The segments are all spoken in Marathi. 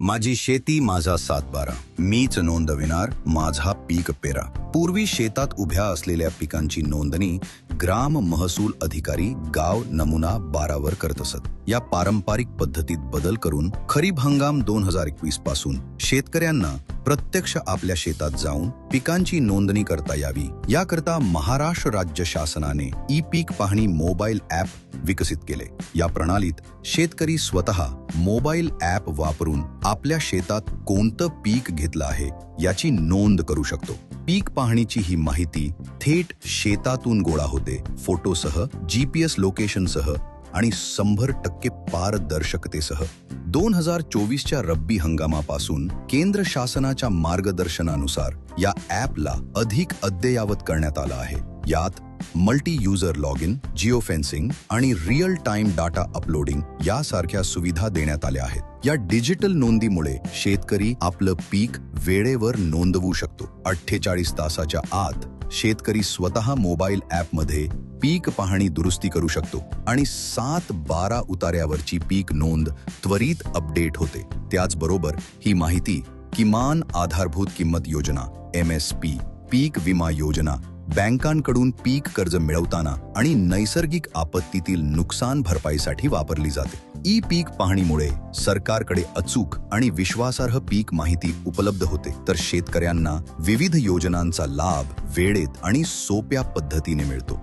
माझी शेती माझा सातबारा. मीच नोंदविणार माझा पीक पेरा. पूर्वी शेतात उभ्या असलेल्या पिकांची नोंदणी ग्राम महसूल अधिकारी गाव नमुना बारावर करत असत. या पारंपरिक पद्धतीत बदल करून खरीप हंगाम दोन हजार एकवीसपासून शेतकऱ्यांना प्रत्यक्ष आपल्या शेतात जाऊन पिकांची नोंदणी करता यावी. याकरता महाराष्ट्र राज्य शासनाने ई पीक पाहणी मोबाईल ॲप विकसित केले. या प्रणालीत शेतकरी स्वतः मोबाईल ॲप वापरून आपल्या शेतात कोणतं पीक घेतलं आहे याची नोंद करू शकतो. पीक पाहणीची ही माहिती थेट शेतातून गोळा होते. फोटोसह जीपीएस लोकेशनसह आणि शंभर टक्के पारदर्शकतेसह दोन हजार चोवीसच्या रब्बी हंगामापासून केंद्र शासनाच्या मार्गदर्शनानुसार या ॲपला अधिक अद्ययावत करण्यात आलं आहे. यात multi user log in geo fencing आणि रिअल टाइम डाटा अपलोडिंग यासारख्या सुविधा देण्यात आल्या आहेत. या डिजिटल नोंदीमुळे शेतकरी आपलं पीक वेळेवर नोंदवू शकतो. अठ्ठेचाळीस तासाच्या आत शेतकरी स्वतः मोबाईल ॲपमध्ये पीक पाहणी दुरुस्ती करू शकतो आणि सात बारा उतार्यावरची पीक नोंद त्वरित अपडेट होते. त्याचबरोबर ही माहिती किमान आधारभूत किंमत योजना एम एस पी पीक विमा योजना बँकांकडून पीक कर्ज मिळवताना आणि नैसर्गिक आपत्तीतील नुकसान भरपाईसाठी वापरली जाते. ई पीक पाहणीमुळे सरकारकडे अचूक आणि विश्वासार्ह पीक माहिती उपलब्ध होते. तर शेतकऱ्यांना विविध योजनांचा लाभ वेळेत आणि सोप्या पद्धतीने मिळतो.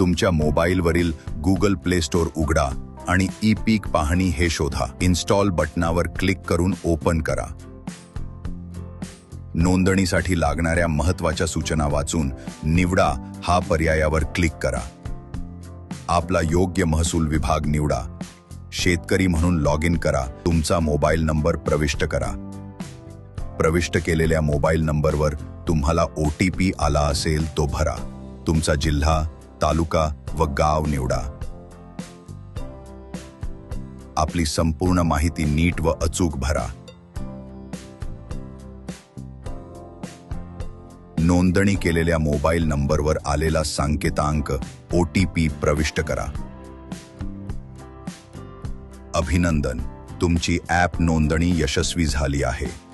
तुमच्या मोबाईलवरील गुगल प्ले स्टोअर उघडा आणि ई पीक पाहणी हे शोधा. इन्स्टॉल बटनावर क्लिक करून ओपन करा. नोंदणीसाठी लागणाऱ्या महत्त्वाच्या सूचना वाचून निवडा हा पर्यायावर क्लिक करा. आपला योग्य महसूल विभाग निवडा. शेतकरी म्हणून लॉग इन करा. तुमचा मोबाईल नंबर प्रविष्ट करा. प्रविष्ट केलेल्या मोबाईल नंबरवर तुम्हाला ओ टी पी आला असेल तो भरा. तुमचा जिल्हा तालुका व गाव निवडा. आपली संपूर्ण माहिती नीट व अचूक भरा. नोंदणी केलेल्या मोबाईल नंबरवर आलेला सांकेतांक ओ टी पी प्रविष्ट करा. अभिनंदन तुमची ॲप नोंदणी यशस्वी झाली आहे.